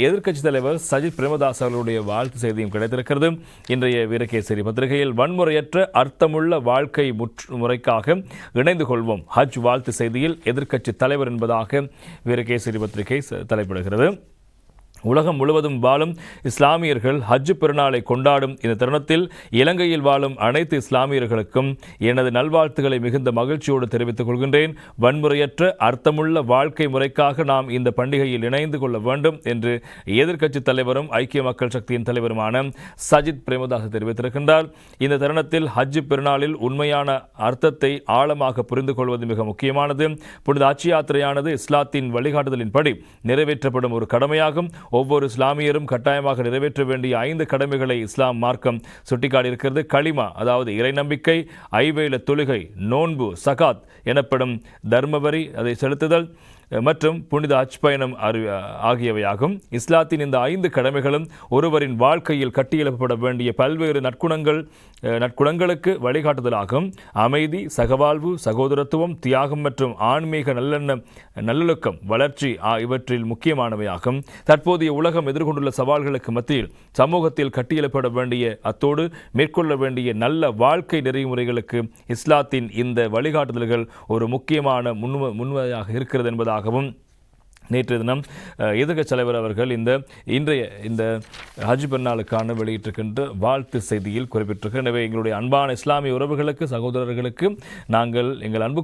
எதிர்க்கட்சி தலைவர் சஜித் பிரேமதாஸ் அவர்களுடைய வாழ்த்து செய்தியும் கிடைத்திருக்கிறது. இன்றைய வீரகேசரி பத்திரிகையில் வன்முறையற்ற அர்த்தமுள்ள வாழ்க்கை முற்று முறைக்காக இணைந்து கொள்வோம். ஹஜ் வாழ்த்து செய்தியில் எதிர்க்கட்சி தலைவர் என்பதாக வீரகேசரி பத்திரிகை தலைப்பிடுகிறது. உலகம் முழுவதும் வாழும் இஸ்லாமியர்கள் ஹஜ் பெருநாளை கொண்டாடும் இந்த தருணத்தில் இலங்கையில் வாழும் அனைத்து இஸ்லாமியர்களுக்கும் எனது நல்வாழ்த்துக்களை மிகுந்த மகிழ்ச்சியோடு தெரிவித்துக் கொள்கின்றேன். வன்முறையற்ற அர்த்தமுள்ள வாழ்க்கை முறைக்காக நாம் இந்த பண்டிகையில் இணைந்து கொள்ள வேண்டும் என்று எதிர்க்கட்சித் தலைவரும் ஐக்கிய மக்கள் சக்தியின் தலைவருமான சஜித் பிரேமதாஸ் தெரிவித்திருக்கின்றார். இந்த தருணத்தில் ஹஜ் பெருநாளில் உண்மையான அர்த்தத்தை ஆழமாக புரிந்து கொள்வது மிக முக்கியமானது. புனித ஆட்சி யாத்திரையானது இஸ்லாத்தின் வழிகாட்டுதலின்படி நிறைவேற்றப்படும் ஒரு கடமையாகும். ஒவ்வொரு இஸ்லாமியரும் கட்டாயமாக நிறைவேற்ற வேண்டிய ஐந்து கடமைகளை இஸ்லாம் மார்க்கம் சுட்டிக்காட்டியிருக்கிறது. களிமா அதாவது இறை நம்பிக்கை ஐவேல தொழுகை நோன்பு சகாத் எனப்படும் தர்மவரி அதை செலுத்துதல். மற்றும் புனித ஹஜ் பயணம் அறி ஆகியவையாகும். இஸ்லாத்தின் இந்த ஐந்து கடமைகளும் ஒருவரின் வாழ்க்கையில் கட்டியெழுப்பப்பட வேண்டிய பல்வேறு நற்குணங்கள் நற்குணங்களுக்கு வழிகாட்டுதலாகும். அமைதி சகவாழ்வு சகோதரத்துவம் தியாகம் மற்றும் ஆன்மீக நல்லெண்ணம் நல்லொழுக்கம் வளர்ச்சி இவற்றில் முக்கியமானவையாகும். தற்போதைய உலகம் எதிர்கொண்டுள்ள சவால்களுக்கு மத்தியில் சமூகத்தில் கட்டியெழுப்பட வேண்டிய அத்தோடு மேற்கொள்ள வேண்டிய நல்ல வாழ்க்கை நெறிமுறைகளுக்கு இஸ்லாத்தின் இந்த வழிகாட்டுதல்கள் ஒரு முக்கியமான முன்வ முன்வையாக இருக்கிறது என்பதாகவும் நேற்று தினம் அஹ், எதிர்க்கட்சி தலைவர் அவர்கள் இந்த இன்றைய இந்த ஹஜ் பெருநாளுக்கான வெளியிட்டிருக்கின்ற வாழ்த்து செய்தியில் குறிப்பிட்டிருக்கிறார் எனவே எங்களுடைய அன்பான இஸ்லாமிய உறவுகளுக்கு சகோதரர்களுக்கு நாங்கள் எங்கள் அன்பு